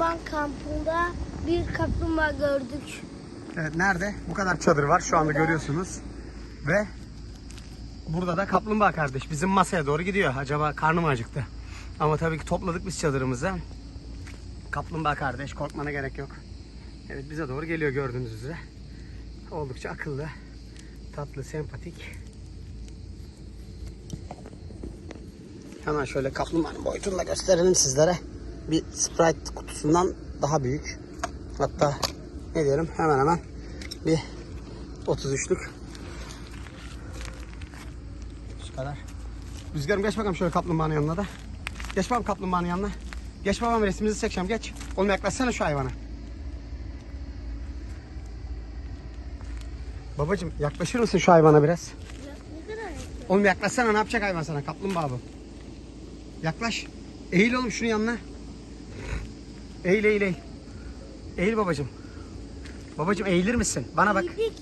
orman kampında bir kaplumbağa gördük. Evet nerede? Bu kadar çadır var şu anda görüyorsunuz. Ve burada da kaplumbağa kardeş bizim masaya doğru gidiyor. Acaba karnım acıktı. Ama tabii ki topladık biz çadırımızı. Kaplumbağa kardeş korkmana gerek yok. Evet bize doğru geliyor gördüğünüz üzere. Oldukça akıllı, tatlı, sempatik. Hemen şöyle kaplumbağanın boyutunu da gösterelim sizlere. Bir Sprite kutusundan daha büyük. Hatta ne diyelim hemen hemen bir 33'lük. Şu kadar. Rüzgarım geç bakalım şöyle kaplumbağanın yanına da. Geç bakalım kaplumbağanın yanına. Geç babam resmimizi çekeceğim geç. Oğlum yaklaşsana şu hayvana. Babacım yaklaşır mısın şu hayvana biraz? Oğlum yaklaşsana ne yapacak hayvan sana? Kaplumbağa bu. Yaklaş. Eğil oğlum şunun yanına. Eğil eğil eğil. Eğil babacım. Babacım eğilir misin? Bana bak. Eğildik.